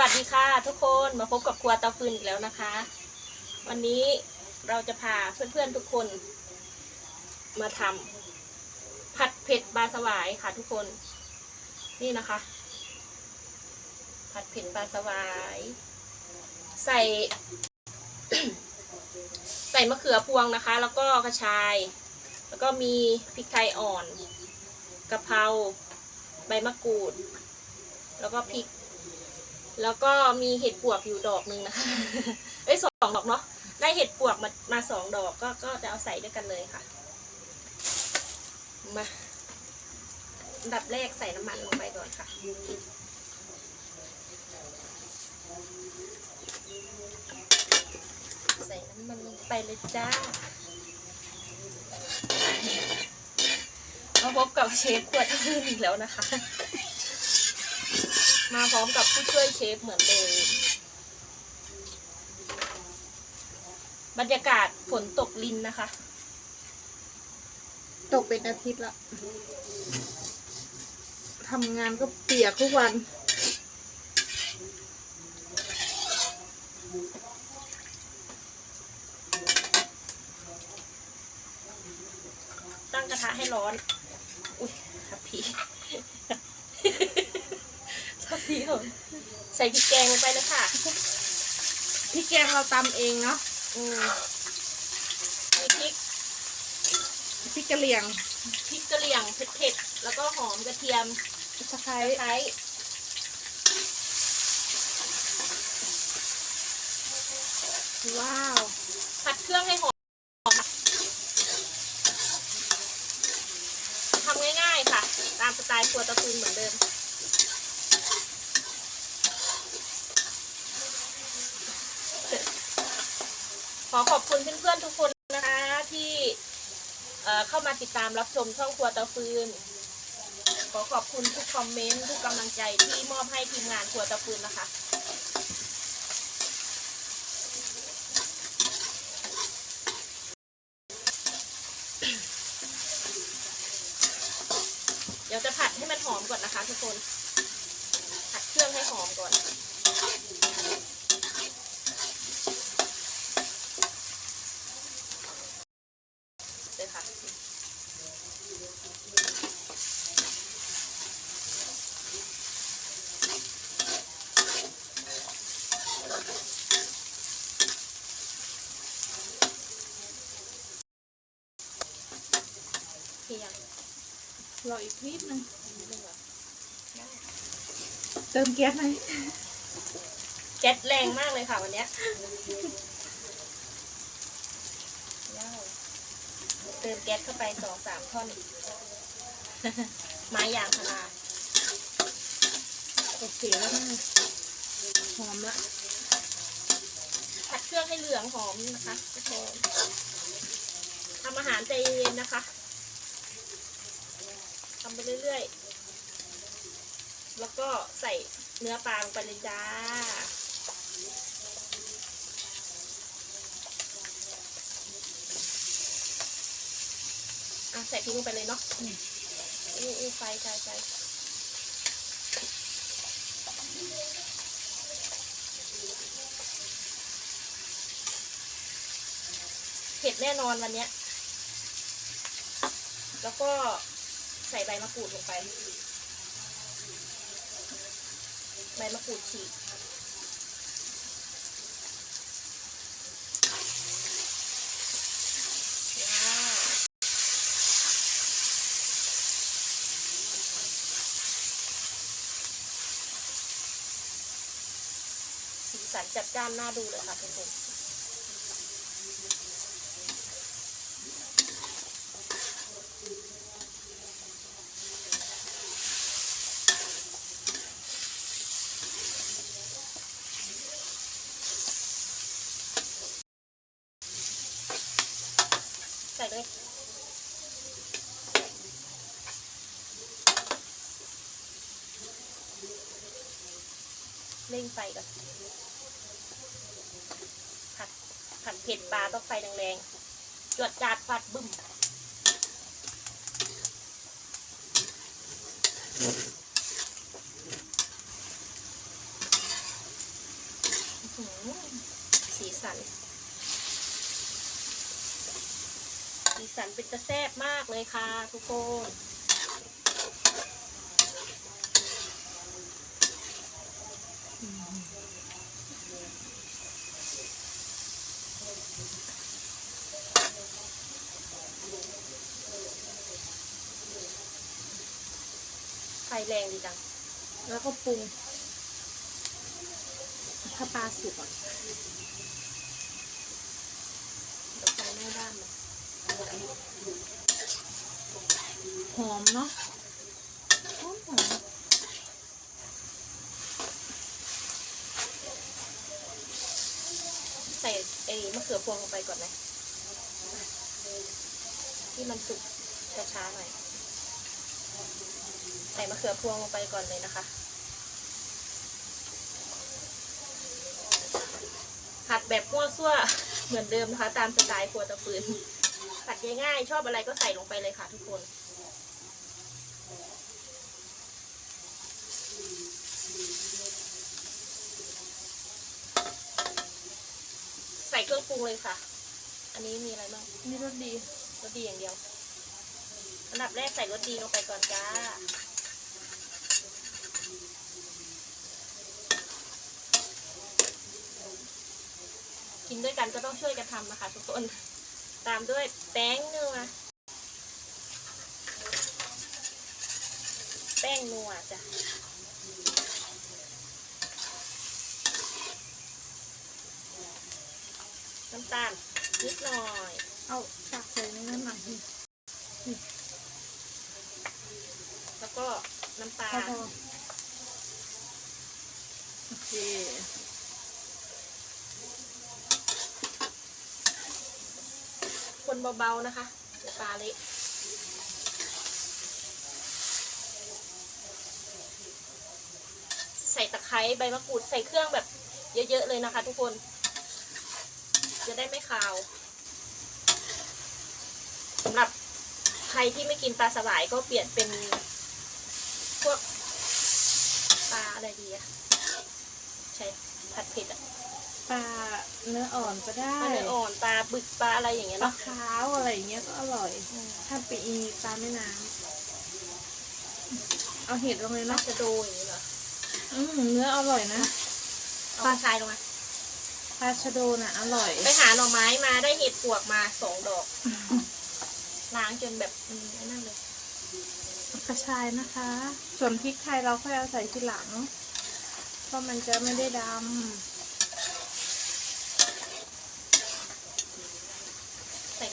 วัสดีค่ะทุกคนมาพบกับครัวเตาฟืนอีกแล้วนะคะ วันนี้เราจะพาเพื่อนๆทุกคน มาทำผัดเผ็ดปลาสวายค่ะทุกคน นี่นะคะ ผัดเผ็ดปลาสวาย ใส่ ใส่มะเขือพวงนะคะ แล้วก็กระชาย แล้วก็มีพริกไทยอ่อนกะเพราใบมะกรูด แล้วก็พริก แล้วก็มีเห็ดปวกอยู่ดอกหนึ่งนะคะ เอ้ยสองดอกเนาะ ได้เห็ดปวกมามาสองดอกก็ก็จะเอาใส่ด้วยกันเลยค่ะ มาอันดับแรกใส่น้ำมันลงไปก่อนค่ะ ใส่น้ำมันลงไปเลยจ้ามาพบกับเชฟขวดทื่นอีกแล้วนะคะ มาพร้อมกับผู้ช่วยเชฟเหมือนเดิมบรรยากาศฝนตกลินนะคะ ตกเป็นอาทิตย์ละทำงานก็เปียกทุกวัน ตั้งกระทะให้ร้อน อุ้ยทับพี ทับพี เหรอใส่พริกแกงลงไปเลยค่ะพี่แกงเราตำเองเนาะอืมมีพริกพริกกะเหรี่ยงพริกกระเหรี่ยงเผ็ดๆแล้วก็หอมกระเทียมตะไคร้ตะไคร้ว้าว ผัดเครื่องให้หอมค่ะทำง่ายๆค่ะ ตามสไตล์ครัวตะปูนเหมือนเดิม อขอบคุณเพื่อนๆทุกคนนะคะที่เข้ามาติดตามรับชมช่องครัวเตาฟืน ขอขอบคุณทุกคอมเมนต์ทุกกำลังใจที่มอบให้ทีมงานครัวเตาฟืนนะคะเดี๋ยวจะผัดให้มันหอมก่อนนะคะทุกคน ผัดเครื่องให้หอมก่อน เลยค่ะเพียงรออีกนิดนึงนิดนึงเหรอได้เติมแก๊สไหมแก๊สแรงมากเลยค่ะวันเนี้ยว้าวเติมแก๊สเข้าไปสองสามท่อนไม้ยางพาราโอเคแล้วนะหอมละผัดเครื่องให้เหลืองหอมนะคะทุกคนทำอาหารใจเย็นนะคะทำไปเรื่อยๆ แล้วก็ใส่เนื้อปลาลงไปเลยจ้า ใส่พริกลงไปเลยเนาะอู้อู้ไฟไฟไฟเผ็ดแน่นอนวันเนี้ย แล้วก็ใส่ใบมะกรูดลงไป ใบมะกรูดฉีก สันจัดจ้านน่าดูเลยค่ะทุกคนใส่เลยเร่งไฟก่อน เผ็ดปลาต้องไฟแรงๆจวดจาดฟัดบึ้มสีสัน สีสันเป็นตะแซบมากเลยค่ะทุกคนอืม แรงดีจัง แล้วก็ปรุง ถ้าปลาสุกอะเดี๋ยวไฟไหม้ด้านเลยหอมเนาะหอมหอมใส่ไอ้มะเขือพวงลงไปก่อนไหมที่มันสุกช้าๆหน่อย ใส่มะเขือพวงลงไปก่อนเลยนะคะ ผัดแบบมั่วซั่วเหมือนเดิมนะคะ ตามสไตล์ครัวตะฟืน ผัดง่ายๆชอบอะไรก็ใส่ลงไปเลยค่ะทุกคนใส่เครื่องปรุงเลยค่ะ อันนี้มีอะไรบ้างนี่รสดี รสดีอย่างเดียว อันดับแรกใส่รสดีลงไปก่อนจ้า กินด้วยกันก็ต้องช่วยกันทำนะคะทุกคน ตามด้วยแป้งนัว แป้งนัวจ้ะน้ำตาลนิดหน่อย เอาตักใส่ในนั้นหน่อยนี่แล้วก็น้ำตาพอลพอโอเค คนเบาๆนะคะปลาเละใส่ตะไคร้ใบมะกรูดใส่เครื่องแบบเยอะๆเลยนะคะ ทุกคน จะได้ไม่คาวสำหรับใครที่ไม่กินปลาสวายก็เปลี่ยนเป็นพวกปลาอะไรดีอะใช่ผัดเผ็ดอะ ปลาเนื้ออ่อนก็ได้ ปลาเนื้ออ่อนปลาบึกปลาอะไรอย่างเงี้ยปลาเนาะขาวอะไรอย่างเงี้ยก็อร่อย ถ้าไปอีปลาแม่น้ำเอาเห็ดลงเลยมัเนาะสโดอย่างเงี้ยเหรออืมเนื้ออร่อยนะ เอาปลาชายลงมาปลาชะโดน่ะอร่อย ไปหาหน่อไม้มาได้เห็ดปวกมาสองดอกล้างจนแบบอืมไอ้นั่นเลยกระชายนะคะ ส่วนพริกไทยเราค่อยเอาใส่ทีหลังเพราะมันจะไม่ได้ดใ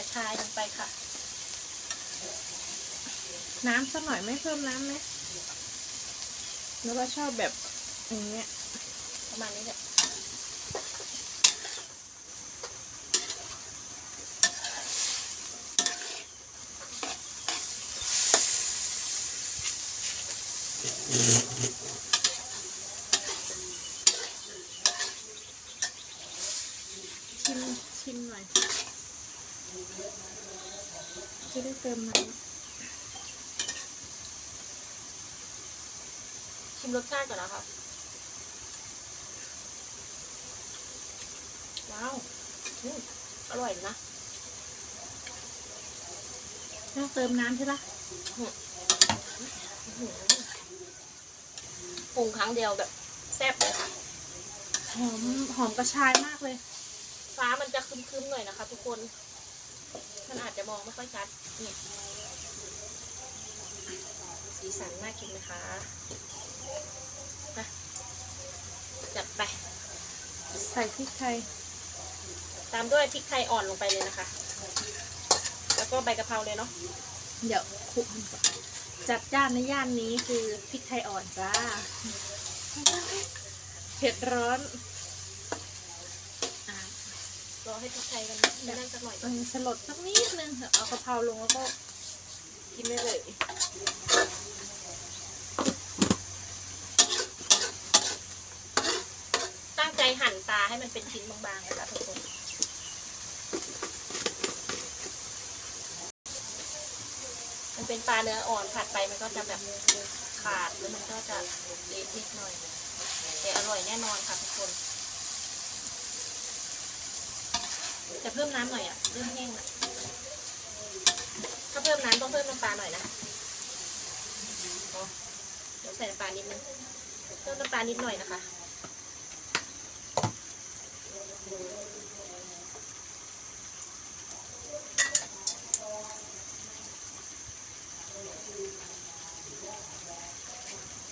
กระชายลงไปค่ะ น้ำสักหน่อยไม่เพิ่มน้ำไหมแล้วก็ชอบแบบอย่างเงี้ยประมาณนี้แหละชิมชิมหน่อย จะได้เติมน้ชิมรสชาติก่อนนะคะว้าวอืมอร่อยนะำต้องเติมน้ำใช่ปะอื้อหือปรุงครั้งเดียวแบบแซ่บเลยค่ะ หอมหอมกระชายมากเลย ฟ้ามันจะครึ้มๆหน่อยนะคะทุกคน มันอาจจะมองไม่ค่อยชัดนี่สีสันน่ากินไหมคะนะจัดไป ใส่พริกไทย ตามด้วยพริกไทยอ่อนลงไปเลยนะคะ แล้วก็ใบกะเพราเลยเนาะ เดี๋ยวคลุกมันก่อนจัดจ้านในย่านนี้คือพริกไทยอ่อนจ้า เผ็ดร้อนอะ รอให้พริกไทยกันได้สักหน่อยเออสลดสักนิดนึงเถอะเอากะเพราลงแล้วก็กินได้เลยตั้งใจหั่นปลาให้มันเป็นชิ้นบางๆนะคะทุกคนมันเป็นปลาเนื้ออ่อนผัดไปมันก็จะแบบขาดแล้วมันก็จะเละนิดหน่อยแต่อร่อยแน่นอนค่ะทุกคน จะเพิ่มน้ำหน่อยอะเริ่มแห้งละาเพิ่มน้ำต้องเพิ่มน้ำปลาหน่อยนะเดี๋ยวใส่น้ำปลานิดนึงเพิ่มน้ำปลานิดหน่อยนะคะ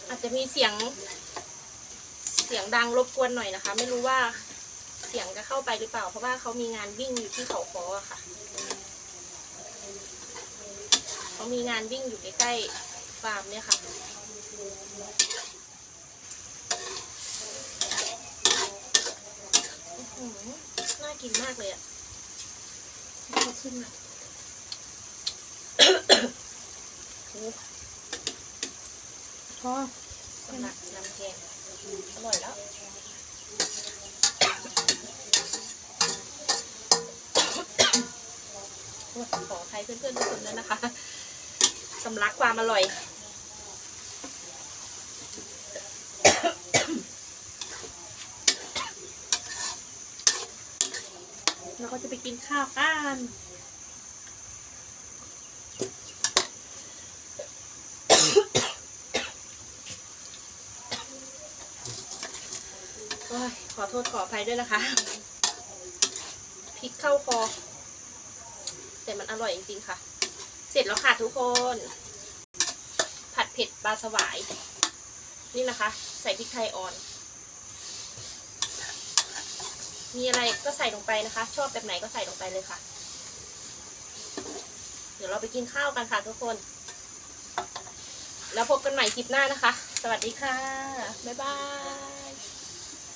อาจจะมีเสียงเสียงดังรบกวนหน่อยนะคะ ไม่รู้ว่า เสียงจะเข้าไปหรือเปล่า เพราะว่าเขามีงานวิ่งอยู่ที่เขาคออะค่ะเขามีงานวิ่งอยู่ใกล้ๆฟาร์มเนี่ยค่ะอื้อหือน่ากินมากเลยอะให้เขาขึ้นอะโอ้พอน้ำหนักน้ำแกงอร่อยแล้ว โอ้ย ขอใครเพื่อนๆทุกคนด้วยนะคะสำลักความอร่อย เราก็จะไปกินข้าวกันโอ้ยขอโทษขออภัยด้วยนะคะพริกเข้าคอ แต่มันอร่อยจริงๆค่ะ เสร็จแล้วค่ะทุกคน ผัดเผ็ดปลาสวาย นี่นะคะ ใส่พริกไทยอ่อน มีอะไรก็ใส่ลงไปนะคะ ชอบแบบไหนก็ใส่ลงไปเลยค่ะ เดี๋ยวเราไปกินข้าวกันค่ะทุกคน แล้วพบกันใหม่คลิปหน้านะคะ สวัสดีค่ะ บ๊ายบาย